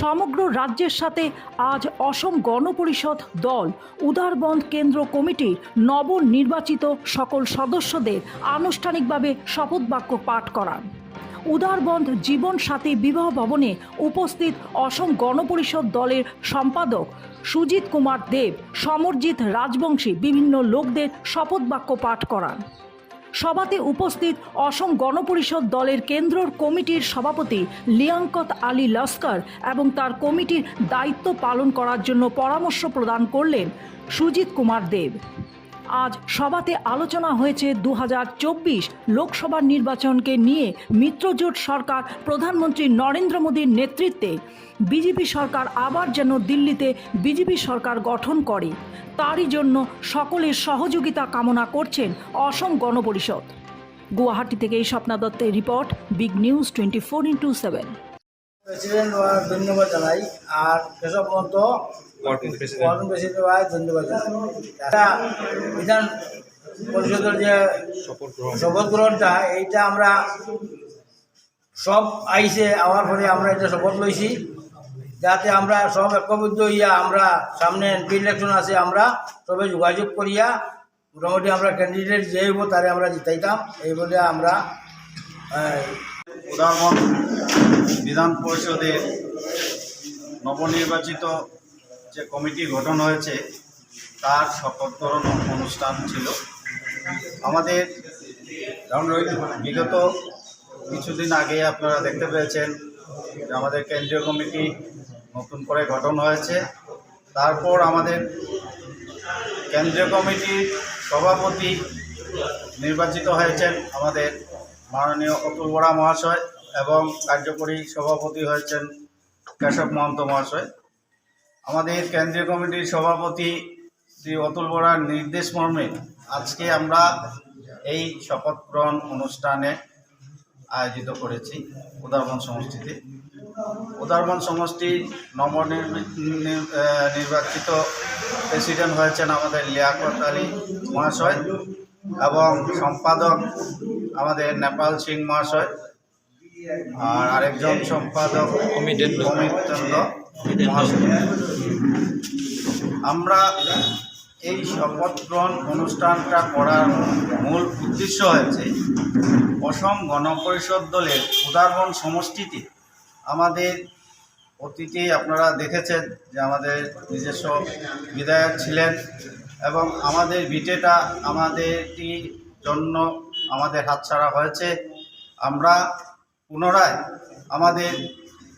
সমগ্র রাজ্যের সাথে আজ অসম গণপরিষদ দল উদারবন্ধ কেন্দ্র কমিটির নবনির্বাচিত সকল সদস্যদের আনুষ্ঠানিকভাবে শপথ বাক্য পাঠ করান উদারবন্ধ জীবন সাথী বিবাহ ভবনে উপস্থিত অসম গণপরিষদ দলের সম্পাদক সুজিত কুমার দেব, সমরজিৎ রাজবংশী, বিভিন্ন লোকদের শপথ বাক্য পাঠ করান। সভাতে উপস্থিত অসম গণপরিষদ দলের কেন্দ্রর কমিটির সভাপতি লিয়াঙ্কত আলী লস্কর এবং তার কমিটির দায়িত্ব পালন করার জন্য পরামর্শ প্রদান করলেন সুজিত কুমার দেব। আজ সভাতে আলোচনা হয়েছে দুহাজার চব্বিশ লোকসভা নির্বাচনকে নিয়ে মিত্রজোট সরকার, প্রধানমন্ত্রী নরেন্দ্র মোদীর নেতৃত্বে। বিজেপি সরকার আবার যেন দিল্লিতে বিজেপি সরকার গঠন করে, তারই জন্য সকলের সহযোগিতা কামনা করছেন অসম গণপরিষদ। গুয়াহাটি থেকে এই স্বপ্না দত্তের report, big news twenty four into seven. President, ধন্যবাদ জানাই। আর কেশব মন্ত ওয়ার্কিং প্রেসিডেন্ট। ওয়ার্কিং প্রেসিডেন্ট ওয়ার ধন্যবাদ। বিধান পরিষদের যে শপথ গ্রহণটা এইটা আমরা সব আইসে আওয়ার পরে আমরা এটা শপথ লইছি। যাতে আমরা সব ঐক্যবদ্ধ হইয়া আমরা সামনে এমপি ইলেকশন আছে আমরা সবাই যোগাযোগ করিয়া মোটামুটি আমরা ক্যান্ডিডেট যে হইব তারে আমরা জিতাইতাম। এই বলে আমরা উদারবন বিধান পরিষদের নবনির্বাচিত যে কমিটি গঠন হয়েছে, তার শপথ অনুষ্ঠান ছিল। আমাদের বিগত কিছুদিন আগে আপনারা দেখতে পেয়েছেন আমাদের কেন্দ্রীয় কমিটি নতুন করে গঠন হয়েছে। তারপর আমাদের কেন্দ্রীয় কমিটির সভাপতি নির্বাচিত হয়েছেন আমাদের মাননীয় অতুল বরা মহাশয় এবং কার্যকরী সভাপতি হয়েছেন কেশব মহন্ত মহাশয়। আমাদের কেন্দ্রীয় কমিটির সভাপতি শ্রী অতুল বরার নির্দেশ মর্মে আজকে আমরা এই শপথ গ্রহণ অনুষ্ঠানে আয়োজিত করেছি উদারবন সমষ্টিতে উদারবন সমষ্টির নবনির্বাচিত প্রেসিডেন্ট হয়েছেন আমাদের লিয়াকত আলী মহাশয় এবং সম্পাদক আমাদের নেপাল সিং মহাশয়, আর আরেকজন সম্পাদক। অমিত চন্দ্র আমরা এই শপথ গ্রহণ অনুষ্ঠানটা করার মূল উদ্দেশ্য হয়েছে অসম গণপরিষদ দলের উদারবন সমষ্টিতে। আমাদের অতীতে আপনারা দেখেছেন যে আমাদের নিজস্ব বিধায়ক ছিলেন এবং আমাদের ভিটেটা আমাদেরই জন্য আমাদের হাতছাড়া হয়েছে। আমরা পুনরায় আমাদের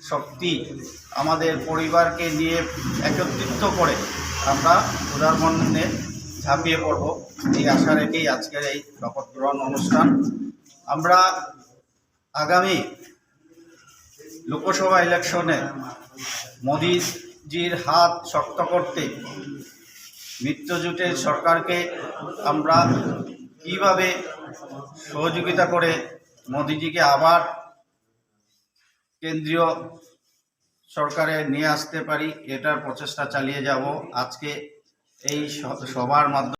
শক্তি আমাদের পরিবারকে নিয়ে একত্রিত করে আমরা উদারবন্ধে ঝাঁপিয়ে পড়ব। এই আশা রেখেই আজকের এই শপথ গ্রহণ অনুষ্ঠান। আমরা আগামী লোকসভা ইলেকশনে মোদিজির হাত শক্ত করতে মিত্রজোটের সরকারকে আমরা কীভাবে সহযোগিতা করে মোদিজিকে আবার কেন্দ্রীয় সরকারে নিয়ে আসতে পারি এটার প্রচেষ্টা চালিয়ে যাব। আজকে এই সভার মাধ্যমে